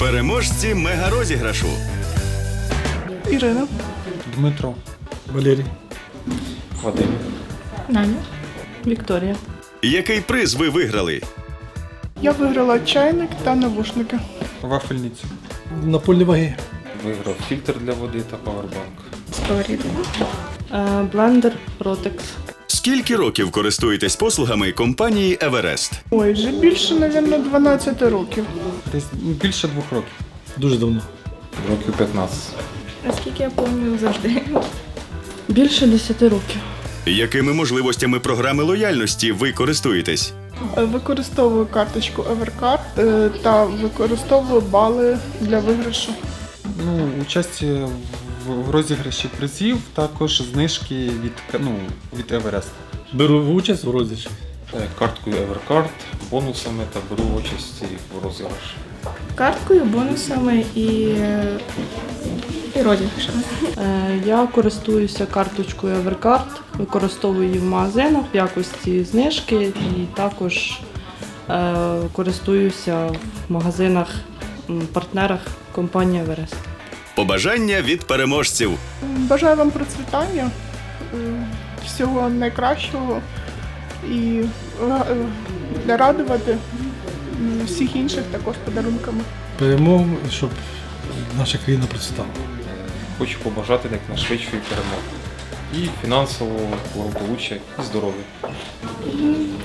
Переможці мегарозіграшу. Ірина. Дмитро. Валерій. Вадим. Наня. Вікторія. Який приз ви виграли? Я виграла чайник та навушники. Вафельницю. Напольні ваги. Виграв фільтр для води та павербанк. Сковорідку. Е, Блендер Protex. Скільки років користуєтесь послугами компанії Еверест? Ой, вже більше, мабуть, 12 років. Десь ну, більше двох років. Дуже давно. Років 15. Наскільки я пам'ятаю завжди. Більше 10 років. Якими можливостями програми лояльності ви користуєтесь? Е, Використовую карточку Evercard е, та використовую бали для виграшу. Ну, участь в, в розіграші призів, також знижки від, ну, від Everest. Беру участь у розіграші. Е, Карткою Evercard, бонусами та беру участь в розіграші. Карткою, бонусами і, і розіграшами. Е, Я користуюся карточкою Evercard, використовую її в магазинах в якості знижки і також е, користуюся в магазинах-партнерах компанії Everest. Побажання від переможців. Бажаю вам процвітання, е, всього найкращого і е, е, радувати всіх інших також подарунками. Перемог, щоб наша країна процвітала. Хочу побажати якнайшвидшої перемоги. І фінансового благополуччя і здоров'я.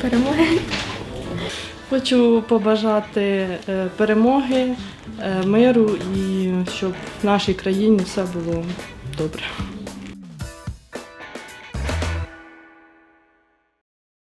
Перемоги. Хочу побажати е, перемоги, е, миру і щоб в нашій країні все було добре.